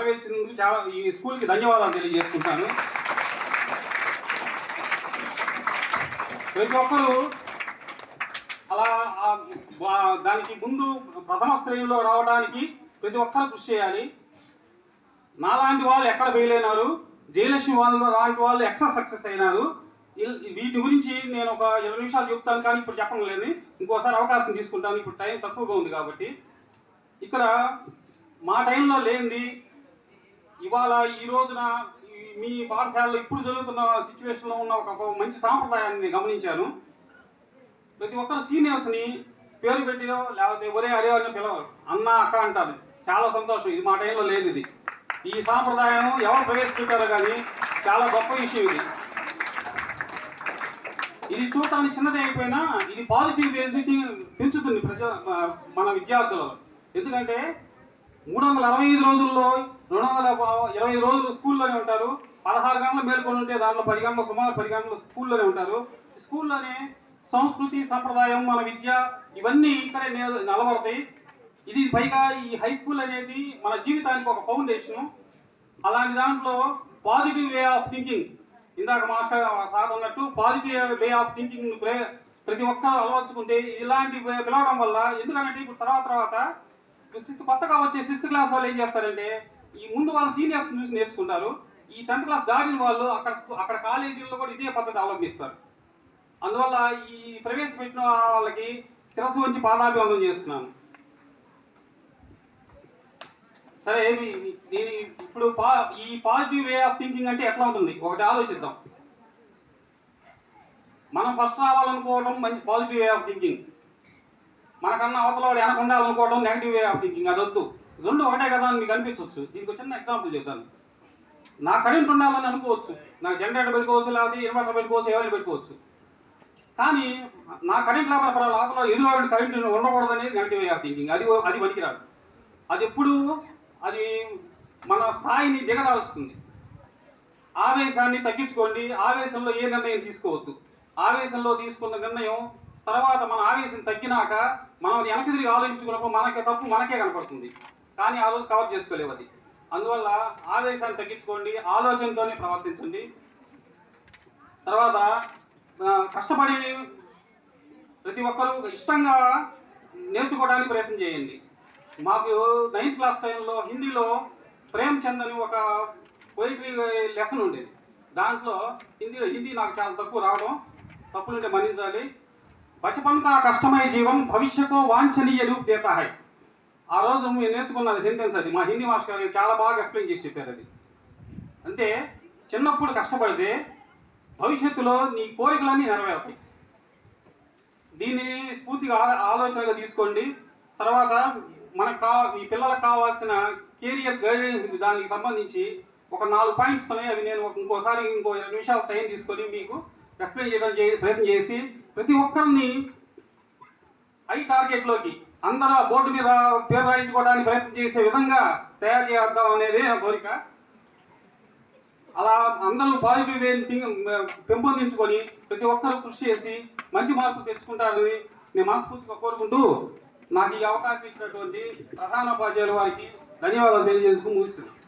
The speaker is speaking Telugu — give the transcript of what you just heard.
నెరవేర్చినందుకు చాలా ఈ స్కూల్కి ధన్యవాదాలు తెలియజేసుకుంటాను. ప్రతి ఒక్కరూ అలా దానికి ముందు ప్రథమ శ్రేణిలో రావడానికి ప్రతి ఒక్కరు కృషి చేయాలి. నాలాంటి వాళ్ళు ఎక్కడ ఫెయిల్ అయినారు? జయలక్ష్మి వాళ్ళు లాంటి వాళ్ళు ఎక్స్ట్రా సక్సెస్ అయినారు. వీటి గురించి నేను ఒక ఇరవై నిమిషాలు చెప్తాను కానీ ఇప్పుడు చెప్పడం లేదు ఇంకోసారి అవకాశం తీసుకుంటాను. ఇప్పుడు టైం తక్కువగా ఉంది కాబట్టి. ఇక్కడ మా టైంలో లేనిది ఇవాళ ఈ రోజున మీ పాఠశాలలో ఇప్పుడు జరుగుతున్న సిచ్యువేషన్లో ఉన్న ఒక మంచి సాంప్రదాయాన్ని నేను గమనించాను. ప్రతి ఒక్కరు సీనియర్స్ని పేరు పెట్టినో లేకపోతే ఒరే అరే అని పిలవరు. అన్న అక్క అంటారు. చాలా సంతోషం. ఇది మా టైంలో లేదు ఇది. ఈ సాంప్రదాయం ఎవరు ప్రవేశపెట్టారో కానీ చాలా గొప్ప విషయం ఇది. ఇది చూడటానికి చిన్నది అయిపోయినా ఇది పాజిటివ్ పెంచుతుంది ప్రజ మన విద్యార్థులలో. ఎందుకంటే మూడు వందల అరవై ఐదు రోజుల్లో రెండు వందల ఇరవై ఐదు రోజులు స్కూల్లోనే ఉంటారు. పదహారు గంటలు మేల్కొని ఉంటే దాంట్లో పది గంటలు సుమారు పది గంటలు స్కూల్లోనే ఉంటారు. స్కూల్లోనే సంస్కృతి సంప్రదాయం మన విద్య ఇవన్నీ ఇక్కడే నిలబడతాయి. ఇది పైగా ఈ హై స్కూల్ అనేది మన జీవితానికి ఒక ఫౌండేషను. అలాంటి దాంట్లో పాజిటివ్ వే ఆఫ్ థింకింగ్. ఇందాక మాస్టర్ సార్ అన్నట్టు పాజిటివ్ వే ఆఫ్ థింకింగ్ ప్రతి ఒక్కరు అలవర్చుకుంటే ఇలాంటి పిలవడం వల్ల ఎందుకంటే ఇప్పుడు తర్వాత తర్వాత సిక్స్త్ కొత్తగా వచ్చే సిక్స్త్ క్లాస్ వాళ్ళు ఏం చేస్తారంటే ఈ ముందు వాళ్ళ సీనియర్స్ చూసి నేర్చుకుంటారు. ఈ టెన్త్ క్లాస్ దాటిన వాళ్ళు అక్కడ అక్కడ కాలేజీల్లో కూడా ఇదే పద్ధతి అవలంబిస్తారు. అందువల్ల ఈ ప్రవేశపెట్టిన వాళ్ళకి శిరస్సు వంచి పాదాభివందనం చేస్తున్నాను. సరే మీ- దీని ఇప్పుడు పా ఈ పాజిటివ్ వే ఆఫ్ థింకింగ్ అంటే ఎట్లా ఉంటుంది? ఒకటి ఆలోచిద్దాం. మనం ఫస్ట్ రావాలనుకోవడం మంచి పాజిటివ్ వే ఆఫ్ థింకింగ్. మనకన్నా అవతల వాడు వెనక ఉండాలనుకోవడం నెగిటివ్ వే ఆఫ్ థింకింగ్ అదొద్దు రెండు ఒకటే కదా అని మీకు అనిపించవచ్చు. దీనికి చిన్న ఎగ్జాంపుల్ చెప్తాను. నా కరెంట్ ఉండాలని అనుకోవచ్చు. నాకు జనరేటర్ పెట్టుకోవచ్చు లేకపోతే ఇన్వర్టర్ పెట్టుకోవచ్చు ఏమైనా పెట్టుకోవచ్చు. కానీ నా కరెంట్ లేకపోతే పర్వాలేదు. అవతల ఎదురు కరెంట్ ఉండకూడదు అనేది నెగిటివ్ వే ఆఫ్ థింకింగ్ అది అది పనికిరాదు. అది ఎప్పుడు అది మన స్థాయిని దిగదారుస్తుంది ఆవేశాన్ని తగ్గించుకోండి. ఆవేశంలో ఏ నిర్ణయం తీసుకోవద్దు. ఆవేశంలో తీసుకున్న నిర్ణయం తర్వాత మన ఆవేశం తగ్గినాక మనం అది వెనక్కి తిరిగి ఆలోచించుకున్నప్పుడు మనకే తప్పు మనకే కనపడుతుంది. కానీ ఆ రోజు కవర్ చేసుకోలేవు అది. అందువల్ల ఆవేశాన్ని తగ్గించుకోండి ఆలోచనతోనే ప్రవర్తించండి. తర్వాత కష్టపడి ప్రతి ఒక్కరూ ఇష్టంగా నేర్చుకోవడానికి ప్రయత్నం చేయండి. మాకు నైన్త్ క్లాస్ టైంలో హిందీలో ప్రేమ్ చంద్ అని ఒక పోయిటరీ లెసన్ ఉండేది. దాంట్లో హిందీలో హిందీ నాకు చాలా తక్కువ రావడం తప్పులుంటే మన్నించాలి. బచపన్ కా కష్టమయ జీవం భవిష్యకో వాంఛనీయ రూప్ దేతా హై. ఆ రోజు మేము నేర్చుకున్న సెంటెన్స్ అది. మా హిందీ మాస్టర్ గారు చాలా బాగా ఎక్స్ప్లెయిన్ చేసి చెప్పారు అది. అంటే చిన్నప్పుడు కష్టపడితే భవిష్యత్తులో నీ కోరికలన్నీ నెరవేరుతాయి. దీన్ని స్ఫూర్తిగా ఆలోచనగా తీసుకోండి. తర్వాత మనకు కా ఈ పిల్లలకు కావాల్సిన కెరియర్ గైడెన్స్ దానికి సంబంధించి ఒక నాలుగు పాయింట్స్ ఉన్నాయి. అవి నేను ఇంకోసారి ఇంకో ఇరవై నిమిషాలు టైం తీసుకొని మీకు ఎక్స్ప్లెయిన్ చేయడం ప్రయత్నం చేసి ప్రతి ఒక్కరిని హై టార్గెట్లోకి అందరూ ఆ బోర్డు మీద పేరు రాయించుకోవడానికి ప్రయత్నం చేసే విధంగా తయారు చేద్దాం అనేది నా కోరిక. అలా అందరూ పాజిటివ్ పెంపొందించుకొని ప్రతి ఒక్కరూ కృషి చేసి మంచి మార్పులు తెచ్చుకుంటారని నేను మనస్ఫూర్తిగా కోరుకుంటూ నాకు ఈ అవకాశం ఇచ్చినటువంటి ప్రధాన ఉపాధ్యాయుల వారికి ధన్యవాదాలు తెలియజేసుకుని ముగిస్తున్నాను.